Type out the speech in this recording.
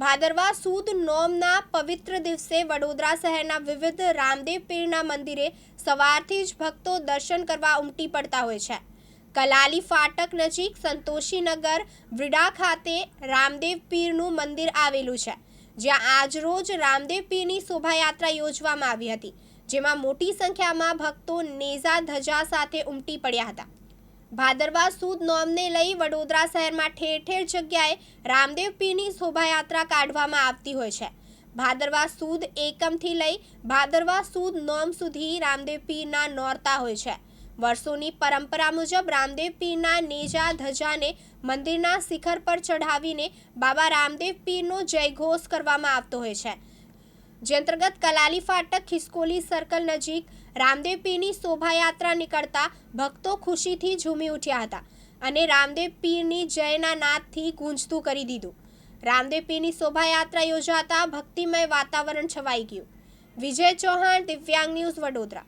ભાદરવા સુદ નોમના પવિત્ર દિવસે વડોદરા શહેરના વિવિધ રામદેવ પીરના મંદિરે સવારથી જ ભક્તો દર્શન કરવા ઉમટી પડતા હોય છે. કલાલી ફાટક નજીક સંતોષીનગર વ્રીડા ખાતે રામદેવ પીરનું મંદિર આવેલું છે, જ્યાં આજરોજ રામદેવ પીરની શોભાયાત્રા યોજવામાં આવી હતી, જેમાં મોટી સંખ્યામાં ભક્તો નેઝા ધજા સાથે ઉમટી પડ્યા હતા. ભાદરવા સુદ નોમને લઈ વડોદરા શહેરમાં ઠેર ઠેર જગ્યાએ રામદેવ પીરની શોભાયાત્રા કાઢવામાં આવતી હોય છે. ભાદરવા સુદ એકમથી લઈ ભાદરવા સુદ નોમ સુધી રામદેવ પીરના નોરતા હોય છે. વર્ષોની પરંપરા મુજબ રામદેવ પીરના નેજા ધજાને મંદિરના શિખર પર ચઢાવીને બાબા રામદેવ પીરનો જયઘોષ કરવામાં આવતો હોય છે. જે અંતર્ગત કલાલી ફાટક ખિસકોલી સર્કલ નજીક રામદેવ પીરની શોભાયાત્રા નીકળતા ભક્તો ખુશીથી ઝૂમી ઉઠ્યા હતા અને રામદેવ પીરની જયના નાદથી ગૂંજતું કરી દીધું. રામદેવ પીરની શોભાયાત્રા યોજાતા ભક્તિમય વાતાવરણ છવાઈ ગયું. વિજય ચૌહાણ, દિવ્યાંગ ન્યૂઝ વડોદરા.